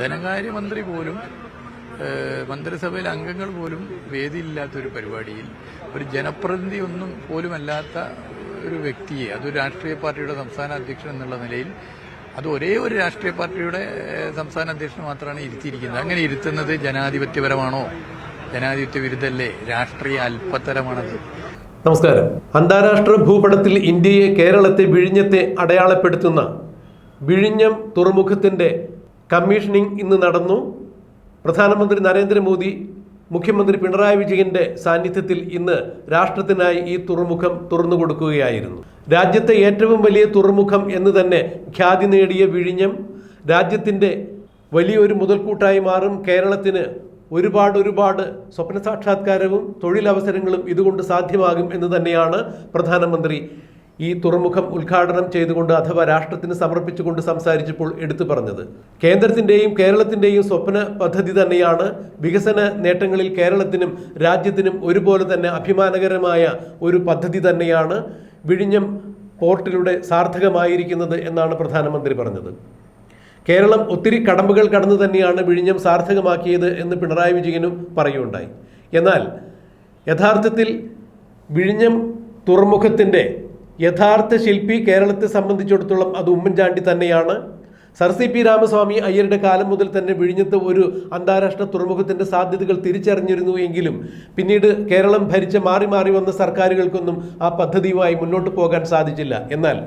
ധനകാര്യമന്ത്രി പോലും മന്ത്രിസഭയിൽ അംഗങ്ങൾ പോലും വേദിയില്ലാത്ത ഒരു പരിപാടിയിൽ ഒരു ജനപ്രതിനിധി ഒന്നും പോലുമല്ലാത്ത ഒരു വ്യക്തിയെ അതൊരു രാഷ്ട്രീയ പാർട്ടിയുടെ സംസ്ഥാന അധ്യക്ഷൻ എന്നുള്ള നിലയിൽ അത് ഒരേ ഒരു രാഷ്ട്രീയ പാർട്ടിയുടെ സംസ്ഥാന അധ്യക്ഷൻ മാത്രമാണ് ഇരുത്തിയിരിക്കുന്നത്. അങ്ങനെ ഇരുത്തുന്നത് ജനാധിപത്യപരമാണോ? ജനാധിപത്യ വിരുദ്ധല്ലേ? രാഷ്ട്രീയ അല്പത്തരമാണത്. നമസ്കാരം. അന്താരാഷ്ട്ര ഭൂപടത്തിൽ ഇന്ത്യയെ കേരളത്തെ വിഴിഞ്ഞത്തെ അടയാളപ്പെടുത്തുന്ന വിഴിഞ്ഞം തുറമുഖത്തിന്റെ കമ്മീഷനിങ് ഇന്ന് നടന്നു. പ്രധാനമന്ത്രി നരേന്ദ്രമോദി മുഖ്യമന്ത്രി പിണറായി വിജയന്റെ സാന്നിധ്യത്തിൽ ഇന്ന് രാഷ്ട്രത്തിനായി ഈ തുറമുഖം തുറന്നു കൊടുക്കുകയായിരുന്നു. രാജ്യത്തെ ഏറ്റവും വലിയ തുറമുഖം എന്ന് തന്നെ ഖ്യാതി നേടിയ വിഴിഞ്ഞം രാജ്യത്തിന്റെ വലിയൊരു മുതൽക്കൂട്ടായി മാറും കേരളത്തിന് ഒരുപാട് ഒരുപാട് സ്വപ്ന സാക്ഷാത്കാരവും തൊഴിലവസരങ്ങളും ഇതുകൊണ്ട് സാധ്യമാകും എന്ന് തന്നെയാണ് പ്രധാനമന്ത്രി ഈ തുറമുഖം ഉദ്ഘാടനം ചെയ്തുകൊണ്ട് അഥവാ രാഷ്ട്രത്തിന് സമർപ്പിച്ചുകൊണ്ട് സംസാരിച്ചപ്പോൾ എടുത്തു പറഞ്ഞത്. കേന്ദ്രത്തിന്റെയും കേരളത്തിന്റെയും സ്വപ്ന പദ്ധതി തന്നെയാണ് വികസന നേട്ടങ്ങളിൽ കേരളത്തിനും രാജ്യത്തിനും ഒരുപോലെ തന്നെ അഭിമാനകരമായ ഒരു പദ്ധതി തന്നെയാണ് വിഴിഞ്ഞം പോർട്ടിലൂടെ സാർത്ഥകമായിരിക്കുന്നത് എന്നാണ് പ്രധാനമന്ത്രി പറഞ്ഞത്. കേരളം ഒത്തിരി കടമ്പകൾ കടന്നു തന്നെയാണ് വിഴിഞ്ഞം സാർത്ഥകമാക്കിയത് എന്ന് പിണറായി വിജയനും പറയുകയുണ്ടായി. എന്നാൽ യഥാർത്ഥത്തിൽ വിഴിഞ്ഞം തുറമുഖത്തിന്റെ യഥാർത്ഥ ശില്പി കേരളത്തെ സംബന്ധിച്ചിടത്തോളം അത് ഉമ്മൻചാണ്ടി തന്നെയാണ്. സർ സി പി രാമസ്വാമി അയ്യരുടെ കാലം മുതൽ തന്നെ വിഴിഞ്ഞത്ത് ഒരു അന്താരാഷ്ട്ര തുറമുഖത്തിന്റെ സാധ്യതകൾ തിരിച്ചറിഞ്ഞിരുന്നു എങ്കിലും പിന്നീട് കേരളം ഭരിച്ച മാറി മാറി വന്ന സർക്കാരുകൾക്കൊന്നും ആ പദ്ധതിയുമായി മുന്നോട്ട് പോകാൻ സാധിച്ചില്ല. എന്നാൽ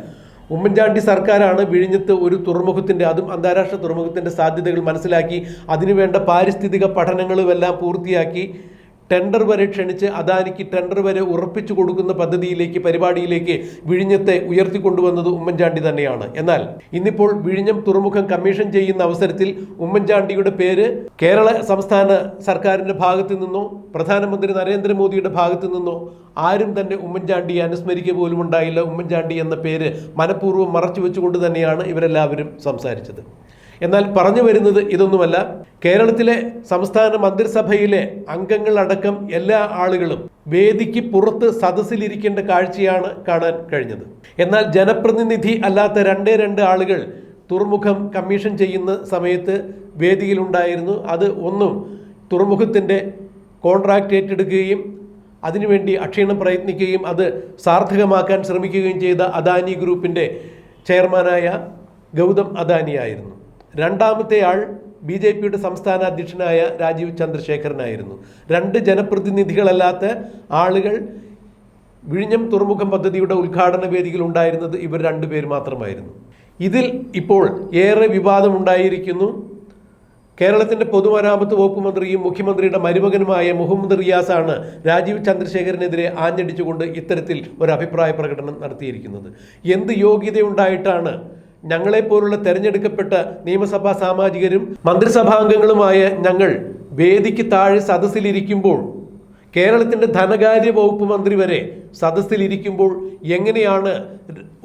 ഉമ്മൻചാണ്ടി സർക്കാരാണ് വിഴിഞ്ഞത്ത് ഒരു തുറമുഖത്തിന്റെ അതും അന്താരാഷ്ട്ര തുറമുഖത്തിന്റെ സാധ്യതകൾ മനസ്സിലാക്കി അതിനുവേണ്ട പാരിസ്ഥിതിക പഠനങ്ങളുമെല്ലാം പൂർത്തിയാക്കി ടെൻഡർ വരെ ക്ഷണിച്ച് അദാനിക്ക് ടെൻഡർ വരെ ഉറപ്പിച്ചു കൊടുക്കുന്ന പദ്ധതിയിലേക്ക് പരിപാടിയിലേക്ക് വിഴിഞ്ഞത്തെ ഉയർത്തിക്കൊണ്ടുവന്നത് ഉമ്മൻചാണ്ടി തന്നെയാണ്. എന്നാൽ ഇന്നിപ്പോൾ വിഴിഞ്ഞം തുറമുഖം കമ്മീഷൻ ചെയ്യുന്ന അവസരത്തിൽ ഉമ്മൻചാണ്ടിയുടെ പേര് കേരള സംസ്ഥാന സർക്കാരിന്റെ ഭാഗത്തു നിന്നോ പ്രധാനമന്ത്രി നരേന്ദ്രമോദിയുടെ ഭാഗത്തു നിന്നോ ആരും തന്നെ ഉമ്മൻചാണ്ടിയെ അനുസ്മരിക്കുക പോലും ഉണ്ടായില്ല. ഉമ്മൻചാണ്ടി എന്ന പേര് മനഃപൂർവം മറച്ചു വെച്ചുകൊണ്ട് തന്നെയാണ് ഇവരെല്ലാവരും സംസാരിച്ചത്. എന്നാൽ പറഞ്ഞു വരുന്നത് ഇതൊന്നുമല്ല. കേരളത്തിലെ സംസ്ഥാന മന്ത്രിസഭയിലെ അംഗങ്ങളടക്കം എല്ലാ ആളുകളും വേദിക്ക് പുറത്ത് സദസ്സിലിരിക്കേണ്ട കാഴ്ചയാണ് കാണാൻ കഴിഞ്ഞത്. എന്നാൽ ജനപ്രതിനിധി അല്ലാത്ത രണ്ടേ രണ്ട് ആളുകൾ തുറമുഖം കമ്മീഷൻ ചെയ്യുന്ന സമയത്ത് വേദിയിലുണ്ടായിരുന്നു. അത് ഒന്നും തുറമുഖത്തിന്റെ കോൺട്രാക്റ്റ് ഏറ്റെടുക്കുകയും അതിനുവേണ്ടി അക്ഷീണം പ്രയത്നിക്കുകയും അത് സാർത്ഥകമാക്കാൻ ശ്രമിക്കുകയും ചെയ്ത അദാനി ഗ്രൂപ്പിന്റെ ചെയർമാനായ ഗൗതം അദാനിയായിരുന്നു. രണ്ടാമത്തെ ആൾ ബി ജെ പിയുടെ സംസ്ഥാന അധ്യക്ഷനായ രാജീവ് ചന്ദ്രശേഖരനായിരുന്നു. രണ്ട് ജനപ്രതിനിധികളല്ലാത്ത ആളുകൾ വിഴിഞ്ഞം തുറമുഖം പദ്ധതിയുടെ ഉദ്ഘാടന വേദിയിൽ ഉണ്ടായിരുന്നത് ഇവർ രണ്ടുപേർ മാത്രമായിരുന്നു. ഇതിൽ ഇപ്പോൾ ഏറെ വിവാദമുണ്ടായിരിക്കുന്നു കേരളത്തിന്റെ പൊതുമരാമത്ത് വകുപ്പ് മന്ത്രിയും മുഖ്യമന്ത്രിയുടെ മരുമകനുമായ മുഹമ്മദ് റിയാസാണ് രാജീവ് ചന്ദ്രശേഖരനെതിരെ ആഞ്ഞടിച്ചുകൊണ്ട് ഇത്തരത്തിൽ ഒരു അഭിപ്രായ പ്രകടനം നടത്തിയിരിക്കുന്നത്. എന്ത് യോഗ്യതയുണ്ടായിട്ടാണ് ഞങ്ങളെപ്പോലുള്ള തെരഞ്ഞെടുക്കപ്പെട്ട നിയമസഭാ സാമാജികരും മന്ത്രിസഭാംഗങ്ങളുമായ ഞങ്ങൾ വേദിക്ക് താഴെ സദസ്സിലിരിക്കുമ്പോൾ കേരളത്തിന്റെ ധനകാര്യ വകുപ്പ് മന്ത്രി വരെ സദസ്സിലിരിക്കുമ്പോൾ എങ്ങനെയാണ്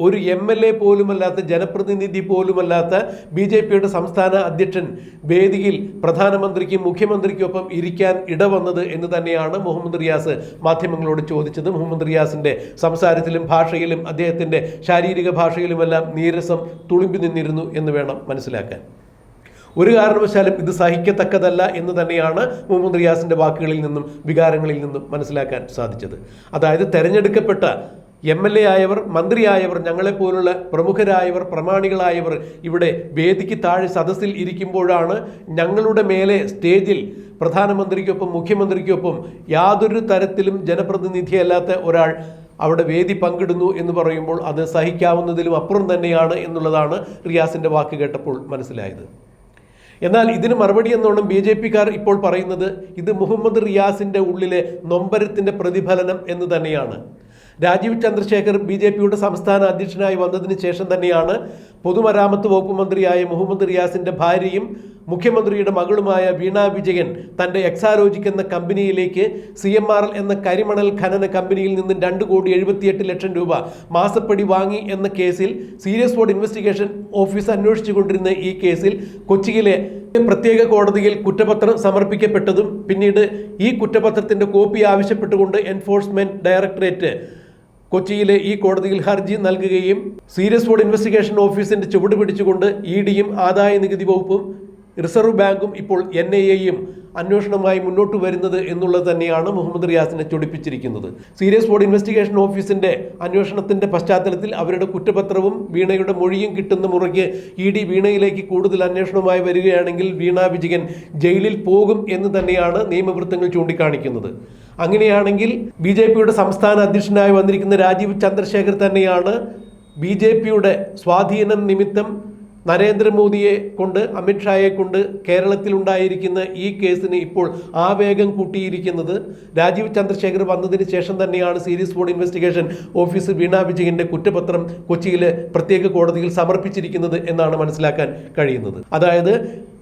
ഒരു എം എൽ എ പോലുമല്ലാത്ത ജനപ്രതിനിധി പോലുമല്ലാത്ത ബി ജെ പിയുടെ സംസ്ഥാന അധ്യക്ഷൻ വേദിയിൽ പ്രധാനമന്ത്രിക്കും മുഖ്യമന്ത്രിക്കൊപ്പം ഇരിക്കാൻ ഇടവന്നത് എന്ന് തന്നെയാണ് മുഹമ്മദ് റിയാസ് മാധ്യമങ്ങളോട് ചോദിച്ചത്. മുഹമ്മദ് റിയാസിന്റെ സംസാരത്തിലും ഭാഷയിലും അദ്ദേഹത്തിന്റെ ശാരീരിക ഭാഷയിലുമെല്ലാം നീരസം തുളുമ്പി നിന്നിരുന്നു എന്ന് വേണം മനസ്സിലാക്കാൻ. ഒരു കാരണവശാലും ഇത് സഹിക്കത്തക്കതല്ല എന്ന് തന്നെയാണ് മുഹമ്മദ് റിയാസിന്റെ വാക്കുകളിൽ നിന്നും വികാരങ്ങളിൽ നിന്നും മനസ്സിലാക്കാൻ സാധിച്ചത്. അതായത് തെരഞ്ഞെടുക്കപ്പെട്ട എം എൽ എ ആയവർ മന്ത്രിയായവർ ഞങ്ങളെപ്പോലുള്ള പ്രമുഖരായവർ പ്രമാണികളായവർ ഇവിടെ വേദിക്ക് താഴെ സദസ്സിൽ ഇരിക്കുമ്പോഴാണ് ഞങ്ങളുടെ മേലെ സ്റ്റേജിൽ പ്രധാനമന്ത്രിക്കൊപ്പം മുഖ്യമന്ത്രിക്കൊപ്പം യാതൊരു തരത്തിലും ജനപ്രതിനിധിയല്ലാത്ത ഒരാൾ അവിടെ വേദി പങ്കിടുന്നു എന്ന് പറയുമ്പോൾ അത് സഹിക്കാവുന്നതിലും അപ്പുറം തന്നെയാണ് എന്നുള്ളതാണ് റിയാസിന്റെ വാക്ക് കേട്ടപ്പോൾ മനസ്സിലായത്. എന്നാൽ ഇതിന് മറുപടി എന്നോണം ബി ജെ പിക്കാർ ഇപ്പോൾ പറയുന്നത് ഇത് മുഹമ്മദ് റിയാസിന്റെ ഉള്ളിലെ നൊമ്പരത്തിന്റെ പ്രതിഫലനം എന്ന് തന്നെയാണ്. രാജീവ് ചന്ദ്രശേഖർ ബി ജെ പിയുടെ സംസ്ഥാന അധ്യക്ഷനായി വന്നതിന് ശേഷം തന്നെയാണ് പൊതുമരാമത്ത് വകുപ്പ് മന്ത്രിയായ മുഹമ്മദ് റിയാസിന്റെ ഭാര്യയും മുഖ്യമന്ത്രിയുടെ മകളുമായ വീണ വിജയൻ തന്റെ എക്സാലോജിക് എന്ന കമ്പനിയിലേക്ക് സി എം ആർ എൽ എന്ന കരിമണൽ ഖനന കമ്പനിയിൽ നിന്ന് രണ്ട് കോടി എഴുപത്തിയെട്ട് ലക്ഷം രൂപ മാസപ്പടി വാങ്ങി എന്ന കേസിൽ സീരിയസ് ബോർഡ് ഇൻവെസ്റ്റിഗേഷൻ ഓഫീസ് അന്വേഷിച്ചുകൊണ്ടിരുന്ന ഈ കേസിൽ കൊച്ചിയിലെ പ്രത്യേക കോടതിയിൽ കുറ്റപത്രം സമർപ്പിക്കപ്പെട്ടതും പിന്നീട് ഈ കുറ്റപത്രത്തിന്റെ കോപ്പി ആവശ്യപ്പെട്ടുകൊണ്ട് എൻഫോഴ്സ്മെന്റ് ഡയറക്ടറേറ്റ് കൊച്ചിയിലെ ഈ കോടതിയിൽ ഹർജി നൽകുകയും സീരിയസ് ബോർഡ് ഇൻവെസ്റ്റിഗേഷൻ ഓഫീസിന്റെ ചുവട് പിടിച്ചുകൊണ്ട് ഇ ഡിയും ആദായ നികുതി വകുപ്പും റിസർവ് ബാങ്കും ഇപ്പോൾ എൻ ഐ എയും അന്വേഷണവുമായി മുന്നോട്ട് വരുന്നത് എന്നുള്ളത് തന്നെയാണ് മുഹമ്മദ് റിയാസിനെ ചൊടിപ്പിച്ചിരിക്കുന്നത്. സീരിയസ് ബോർഡ് ഇൻവെസ്റ്റിഗേഷൻ ഓഫീസിന്റെ അന്വേഷണത്തിന്റെ പശ്ചാത്തലത്തിൽ അവരുടെ കുറ്റപത്രവും വീണയുടെ മൊഴിയും കിട്ടുന്ന മുറയ്ക്ക് ഇ ഡി വീണയിലേക്ക് കൂടുതൽ അന്വേഷണവുമായി വരികയാണെങ്കിൽ വീണ വിജയൻ ജയിലിൽ പോകും എന്ന് തന്നെയാണ് നിയമവൃത്തങ്ങൾ ചൂണ്ടിക്കാണിക്കുന്നത്. അങ്ങനെയാണെങ്കിൽ ബി ജെ പിയുടെ സംസ്ഥാന അധ്യക്ഷനായി വന്നിരിക്കുന്ന രാജീവ് ചന്ദ്രശേഖർ തന്നെയാണ് ബി ജെ പിയുടെ സ്വാധീനം നിമിത്തം നരേന്ദ്രമോദിയെ കൊണ്ട് അമിത്ഷായെ കൊണ്ട് കേരളത്തിൽ ഉണ്ടായിരിക്കുന്ന ഈ കേസിന് ഇപ്പോൾ ആവേഗം കൂട്ടിയിരിക്കുന്നത് രാജീവ് ചന്ദ്രശേഖർ വന്നതിന് ശേഷം തന്നെയാണ് serious fraud investigation office Veena വിജയന്റെ കുറ്റപത്രം കൊച്ചിയിലെ പ്രത്യേക കോടതിയിൽ സമർപ്പിച്ചിരിക്കുന്നത് എന്നാണ് മനസ്സിലാക്കാൻ കഴിയുന്നത്. അതായത്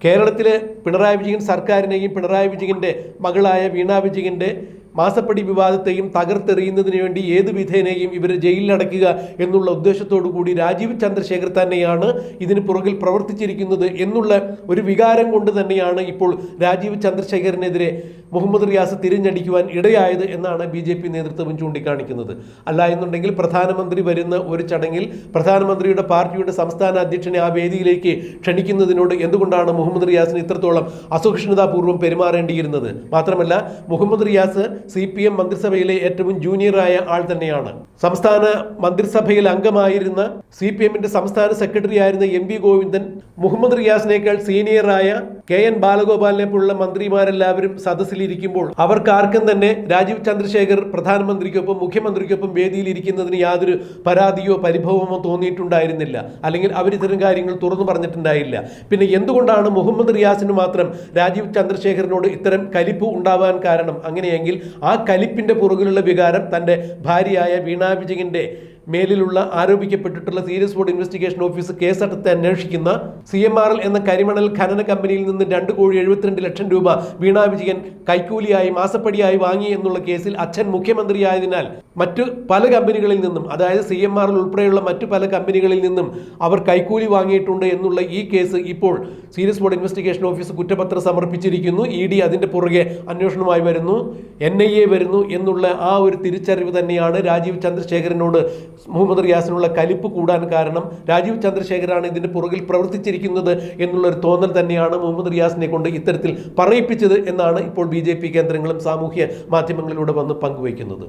കേരളത്തിലെ പിണറായി വിജയൻ സർക്കാരിനെയും പിണറായി വിജയന്റെ മകളായ വീണ വിജയന്റെ മാസപ്പടി വിവാദത്തെയും തകർത്തെറിയുന്നതിന് വേണ്ടി ഏത് വിധേനയും ഇവരെ ജയിലിലടക്കുക എന്നുള്ള ഉദ്ദേശത്തോടു കൂടി രാജീവ് ചന്ദ്രശേഖർ തന്നെയാണ് ഇതിന് പുറകിൽ പ്രവർത്തിച്ചിരിക്കുന്നത് എന്നുള്ള ഒരു വികാരം കൊണ്ട് തന്നെയാണ് ഇപ്പോൾ രാജീവ് ചന്ദ്രശേഖരനെതിരെ മുഹമ്മദ് റിയാസ് തിരിഞ്ഞടിക്കുവാൻ ഇടയായത് എന്നാണ് ബി ജെ പി നേതൃത്വം ചൂണ്ടിക്കാണിക്കുന്നത്. അല്ല എന്നുണ്ടെങ്കിൽ പ്രധാനമന്ത്രി വരുന്ന ഒരു ചടങ്ങിൽ പ്രധാനമന്ത്രിയുടെ പാർട്ടിയുടെ സംസ്ഥാന അധ്യക്ഷനെ ആ വേദിയിലേക്ക് ക്ഷണിക്കുന്നതിനോട് എന്തുകൊണ്ടാണ് മുഹമ്മദ് റിയാസിന് ഇത്രത്തോളം അസഹിഷ്ണുതാപൂർവം പെരുമാറേണ്ടിയിരുന്നത്? മാത്രമല്ല Muhammad Riyas C P M മന്ത്രിസഭയിലെ ഏറ്റവും ജൂനിയറായ ആൾ തന്നെയാണ്. സംസ്ഥാന മന്ത്രിസഭയിൽ അംഗമായിരുന്ന സി പി എമ്മിന്റെ സംസ്ഥാന സെക്രട്ടറി ആയിരുന്ന എം ഗോവിന്ദൻ മുഹമ്മദ് റിയാസിനേക്കാൾ സീനിയറായ കെ എൻ ബാലഗോപാലിനെ പോലുള്ള മന്ത്രിമാരെല്ലാവരും സദസ്സിലിരിക്കുമ്പോൾ അവർക്കാർക്കും തന്നെ രാജീവ് ചന്ദ്രശേഖർ പ്രധാനമന്ത്രിക്കൊപ്പം മുഖ്യമന്ത്രിക്കൊപ്പം വേദിയിൽ ഇരിക്കുന്നതിന് യാതൊരു പരാതിയോ പരിഭവമോ തോന്നിയിട്ടുണ്ടായിരുന്നില്ല. അല്ലെങ്കിൽ അവർ ഇത്തരം കാര്യങ്ങൾ തുറന്നു പറഞ്ഞിട്ടുണ്ടായില്ല. പിന്നെ എന്തുകൊണ്ടാണ് മുഹമ്മദ് റിയാസിന് മാത്രം രാജീവ് ചന്ദ്രശേഖരനോട് ഇത്തരം കലിപ്പ് ഉണ്ടാവാൻ കാരണം? അങ്ങനെയെങ്കിൽ ആ കലിപ്പിന്റെ പുറകിലുള്ള വികാരം തന്റെ ഭാര്യയായ വീണാ വിജയന്റെ മേലിലുള്ള ആരോപിക്കപ്പെട്ടിട്ടുള്ള സീരിയസ് ബോർഡ് ഇൻവെസ്റ്റിഗേഷൻ ഓഫീസ് കേസെടുത്ത് അന്വേഷിക്കുന്ന സി എം ആർ എൽ എന്ന കരിമണൽ ഖനന കമ്പനിയിൽ നിന്ന് രണ്ട് കോടി എഴുപത്തിരണ്ട് ലക്ഷം രൂപ വീണാ വിജയൻ കൈക്കൂലിയായി മാസപ്പടിയായി വാങ്ങി എന്നുള്ള കേസിൽ അച്ഛൻ മുഖ്യമന്ത്രിയായതിനാൽ മറ്റു പല കമ്പനികളിൽ നിന്നും അതായത് സി എം ആർ എൽ ഉൾപ്പെടെയുള്ള മറ്റു പല കമ്പനികളിൽ നിന്നും അവർ കൈക്കൂലി വാങ്ങിയിട്ടുണ്ട് എന്നുള്ള ഈ കേസ് ഇപ്പോൾ സീരിയസ് ബോർഡ് ഇൻവെസ്റ്റിഗേഷൻ ഓഫീസ് കുറ്റപത്രം സമർപ്പിച്ചിരിക്കുന്നു. ഇ ഡി അതിന്റെ പുറകെ അന്വേഷണമായി വരുന്നു എൻ ഐ എ വരുന്നു എന്നുള്ള ആ ഒരു തിരിച്ചറിവ് തന്നെയാണ് രാജീവ് ചന്ദ്രശേഖരനോട് മുഹമ്മദ് റിയാസിനുള്ള കലിപ്പ് കൂടാൻ കാരണം രാജീവ് ചന്ദ്രശേഖരാണ് ഇതിന്റെ പുറകിൽ പ്രവർത്തിച്ചിരിക്കുന്നത് എന്നുള്ളൊരു തോന്നൽ തന്നെയാണ് മുഹമ്മദ് റിയാസിനെ കൊണ്ട് ഇത്തരത്തിൽ പറയിപ്പിച്ചത് എന്നാണ് ഇപ്പോൾ ബി കേന്ദ്രങ്ങളും സാമൂഹ്യ മാധ്യമങ്ങളിലൂടെ വന്ന് പങ്കുവയ്ക്കുന്നത്.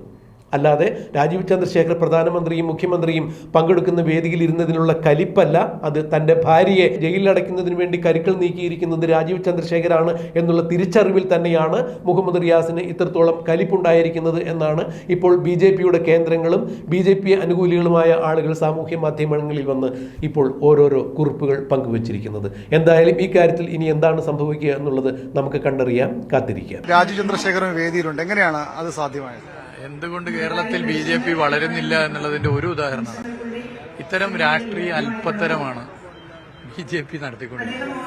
അല്ലാതെ രാജീവ് ചന്ദ്രശേഖർ പ്രധാനമന്ത്രിയും മുഖ്യമന്ത്രിയും പങ്കെടുക്കുന്ന വേദിയിൽ ഇരുന്നതിനുള്ള കലിപ്പല്ല അത് തന്റെ ഭാര്യയെ ജയിലിൽ ജയിലിലടയ്ക്കുന്നതിന് വേണ്ടി കരുക്കൾ നീക്കിയിരിക്കുന്നത് രാജീവ് ചന്ദ്രശേഖരാണ് എന്നുള്ള തിരിച്ചറിവിൽ തന്നെയാണ് മുഹമ്മദ് റിയാസിന് ഇത്രത്തോളം കലിപ്പുണ്ടായിരിക്കുന്നത് എന്നാണ് ഇപ്പോൾ ബി ജെ പിയുടെ കേന്ദ്രങ്ങളും ബി ജെ പി അനുകൂലികളുമായ ആളുകൾ സാമൂഹ്യ മാധ്യമങ്ങളിൽ വന്ന് ഇപ്പോൾ ഓരോരോ കുറിപ്പുകൾ പങ്കുവച്ചിരിക്കുന്നത്. എന്തായാലും ഈ കാര്യത്തിൽ ഇനി എന്താണ് സംഭവിക്കുക എന്നുള്ളത് നമുക്ക് കണ്ടറിയാം കാത്തിരിക്കാം. രാജീവ് ചന്ദ്രശേഖരൻ വേദിയിലുണ്ട്. എങ്ങനെയാണ് അത് സാധ്യമായത്? എന്തുകൊണ്ട് കേരളത്തിൽ ബി ജെ പി വളരുന്നില്ല എന്നുള്ളതിന്റെ ഒരു ഉദാഹരണമാണ്. ഇത്തരം രാഷ്ട്രീയ അല്പത്തരമാണ് ബി ജെ പി നടത്തിക്കൊണ്ടിരിക്കുന്നത്.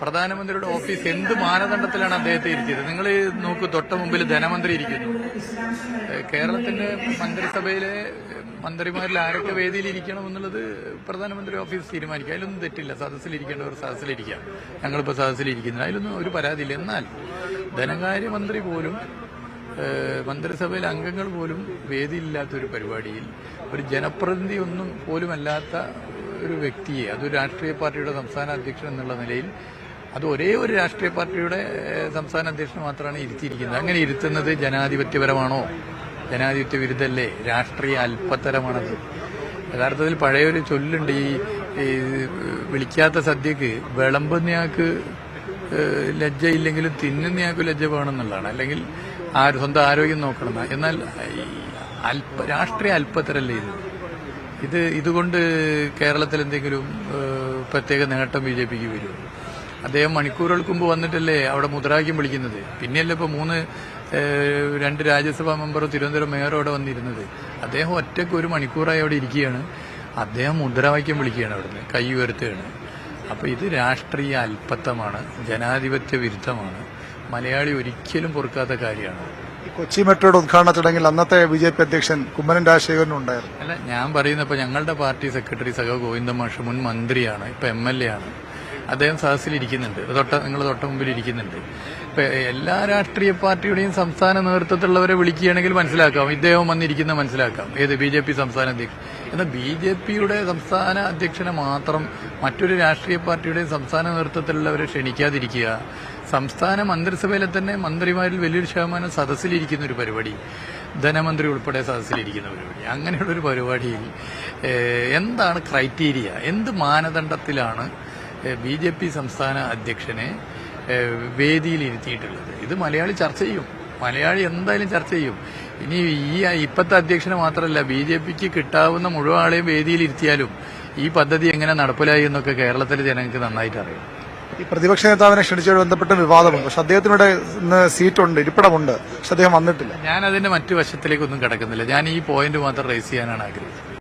പ്രധാനമന്ത്രിയുടെ ഓഫീസ് എന്ത് മാനദണ്ഡത്തിലാണ് അദ്ദേഹത്തെ ഇരിക്കുന്നത്? നിങ്ങൾ നോക്കൂ തൊട്ട മുമ്പിൽ ധനമന്ത്രി ഇരിക്കുന്നു. കേരളത്തിന്റെ മന്ത്രിസഭയിലെ മന്ത്രിമാരിൽ ആരൊക്കെ വേദിയിൽ ഇരിക്കണം എന്നുള്ളത് പ്രധാനമന്ത്രി ഓഫീസ് തീരുമാനിക്കും. അതിലൊന്നും തെറ്റില്ല. സദസ്സിലിരിക്കേണ്ടവർ സദസ്സിലിരിക്കാം. ഞങ്ങളിപ്പോൾ സദസ്സിലിരിക്കുന്നില്ല. അതിലൊന്നും ഒരു പരാതിയില്ല. എന്നാൽ ധനകാര്യമന്ത്രി പോലും മന്ത്രിസഭയിലെ അംഗങ്ങൾ പോലും വേദിയില്ലാത്തൊരു പരിപാടിയിൽ ഒരു ജനപ്രതിനിധി ഒന്നും പോലുമല്ലാത്ത ഒരു വ്യക്തിയെ അതൊരു രാഷ്ട്രീയ പാർട്ടിയുടെ സംസ്ഥാന അധ്യക്ഷൻ എന്നുള്ള നിലയിൽ അത് ഒരേ ഒരു രാഷ്ട്രീയ പാർട്ടിയുടെ സംസ്ഥാന അധ്യക്ഷൻ മാത്രമാണ് ഇരുത്തിയിരിക്കുന്നത്. അങ്ങനെ ഇരുത്തുന്നത് ജനാധിപത്യപരമാണോ? ജനാധിപത്യ വിരുദ്ധല്ലേ? രാഷ്ട്രീയ അല്പത്തരമാണത്. യഥാർത്ഥത്തിൽ പഴയൊരു ചൊല്ലുണ്ട് ഈ വിളിക്കാത്ത സദ്യക്ക് വിളമ്പുന്നയാൾക്ക് ലജ്ജയില്ലെങ്കിലും തിന്നുന്നയാൾക്ക് ലജ്ജ വേണമെന്നുള്ളതാണ്. അല്ലെങ്കിൽ സ്വന്തം ആരോഗ്യം നോക്കണം. എന്നാൽ അല്പ രാഷ്ട്രീയ അല്പത്തരല്ലേ ഇത്? ഇത് ഇതുകൊണ്ട് കേരളത്തിൽ എന്തെങ്കിലും പ്രത്യേക നേട്ടം ബി ജെ പിക്ക് വരും. അദ്ദേഹം മണിക്കൂറുകൾക്ക് മുമ്പ് വന്നിട്ടല്ലേ അവിടെ മുദ്രാവാക്യം വിളിക്കുന്നത്. പിന്നെയല്ലേ ഇപ്പൊ മൂന്ന് രണ്ട് രാജ്യസഭാ മെമ്പറോ തിരുവനന്തപുരം മേയറോ അവിടെ വന്നിരുന്നത്. അദ്ദേഹം ഒറ്റയ്ക്ക് ഒരു മണിക്കൂറായി അവിടെ ഇരിക്കുകയാണ്. അദ്ദേഹം മുദ്രാവാക്യം വിളിക്കുകയാണ് അവിടുന്ന് കൈ ഉയർത്തുകയാണ്. അപ്പോൾ ഇത് രാഷ്ട്രീയ അല്പത്തമാണ് ജനാധിപത്യ വിരുദ്ധമാണ്. മലയാളി ഒരിക്കലും പൊറുക്കാത്ത കാര്യമാണ്. ഈ കൊച്ചി മെട്രോയുടെ ഉദ്ഘാടന ചടങ്ങിൽ അന്നത്തെ ബി ജെ പി അധ്യക്ഷൻ കുമ്മനം രാജശേഖരനും ഉണ്ടായിരുന്നു. അല്ല ഞാൻ പറയുന്ന ഇപ്പൊ ഞങ്ങളുടെ പാർട്ടി സെക്രട്ടറി സഹ ഗോവിന്ദ മാഷ് മുൻ മന്ത്രിയാണ് ഇപ്പൊ എം എൽ എ ആണ് അദ്ദേഹം സഹസിലിരിക്കുന്നുണ്ട് തൊട്ട നിങ്ങൾ തൊട്ട മുമ്പിൽ ഇരിക്കുന്നുണ്ട്. ഇപ്പൊ എല്ലാ രാഷ്ട്രീയ പാർട്ടിയുടെയും സംസ്ഥാന നേതൃത്വത്തിലുള്ളവരെ വിളിക്കുകയാണെങ്കിൽ മനസ്സിലാക്കാം. ഇദ്ദേഹം വന്നിരിക്കുന്ന മനസ്സിലാക്കാം. ഏത് ബി ജെ പി സംസ്ഥാന അധ്യക്ഷൻ എന്നാൽ ബി ജെ പിയുടെ സംസ്ഥാന അധ്യക്ഷനെ മാത്രം മറ്റൊരു രാഷ്ട്രീയ പാർട്ടിയുടെയും സംസ്ഥാന നേതൃത്വത്തിലുള്ളവരെ ക്ഷണിക്കാതിരിക്കുക. സംസ്ഥാന മന്ത്രിസഭയിലെ തന്നെ മന്ത്രിമാരിൽ വലിയൊരു ശതമാനം സദസ്സിലിരിക്കുന്ന ഒരു പരിപാടി. ധനമന്ത്രി ഉൾപ്പെടെ സദസ്സിലിരിക്കുന്ന പരിപാടി. അങ്ങനെയുള്ളൊരു പരിപാടിയിൽ എന്താണ് ക്രൈറ്റീരിയ? എന്ത് മാനദണ്ഡത്തിലാണ് ബി ജെ പി സംസ്ഥാന അധ്യക്ഷനെ വേദിയിൽ ഇരുത്തിയിട്ടുള്ളത് ഇത് മലയാളി ചർച്ച ചെയ്യും. മലയാളി എന്തായാലും ചർച്ച ചെയ്യും. ഇനി ഈ ഇപ്പോഴത്തെ അധ്യക്ഷനെ മാത്രമല്ല ബി ജെ പിക്ക് കിട്ടാവുന്ന മുഴുവൻ ആളെയും വേദിയിൽ ഇരുത്തിയാലും ഈ പദ്ധതി എങ്ങനെ നടപ്പിലായി എന്നൊക്കെ കേരളത്തിലെ ജനങ്ങൾക്ക് നന്നായിട്ട് അറിയാം. ഈ പ്രതിപക്ഷ നേതാവിനെ ക്ഷണിച്ചത് ബന്ധപ്പെട്ട വിവാദമുണ്ട്. പക്ഷെ അദ്ദേഹത്തിനോട് ഇന്ന് സീറ്റുണ്ട് ഇരിപ്പിടമുണ്ട്. പക്ഷെ അദ്ദേഹം വന്നിട്ടില്ല. ഞാൻ അതിന്റെ മറ്റു വശത്തിലേക്കൊന്നും കിടക്കുന്നില്ല. ഞാൻ ഈ പോയിന്റ് മാത്രം റേസ് ചെയ്യാനാണ് ആഗ്രഹിച്ചത്.